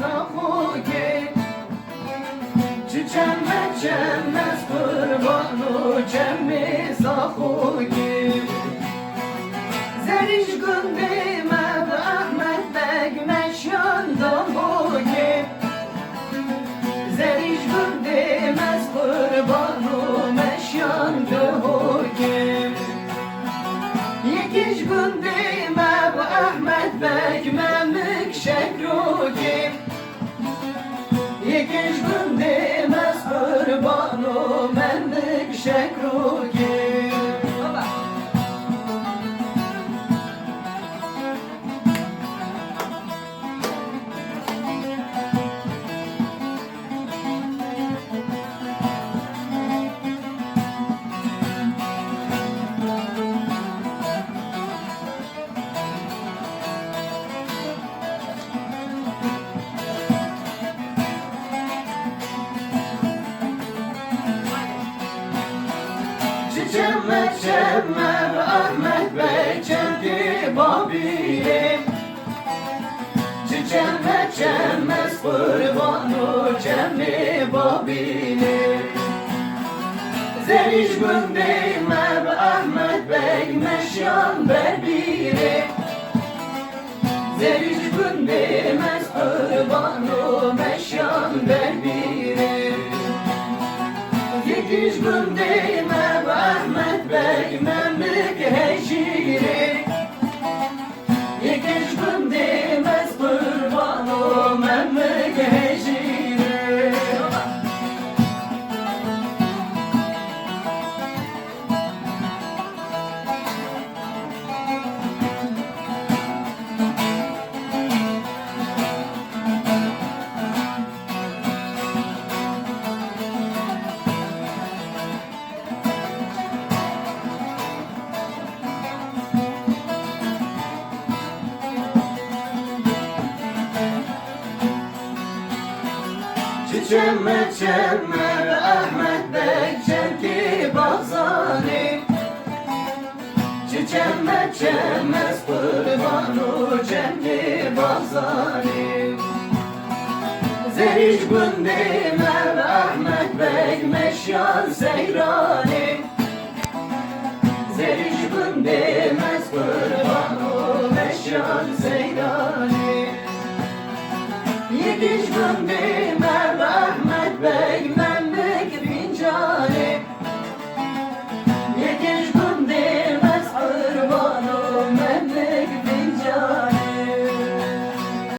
Zahuki Çiçemme çemme kurbanu cemmi zahuki Çek ruh Çiçemme çemme Ahmet Bey çemdi babilim Çiçemme çemmez kurbanu cemmi babilim Zeriş gündeyme Ahmet Bey meşyan berbirim Zeriş gündemez kurbanu meşyan berbirim Yetiş gündeyme Çiçemme çemme Ahmet Bey çemki bazani Çiçemme çemmez kurbanu cemki bazani Zeriş gündeme Ahmet Bey meşyan seyrani. Zeriş gündemez kurbanu meşyan seyrani. Yetiş gündeme Ahmet Bey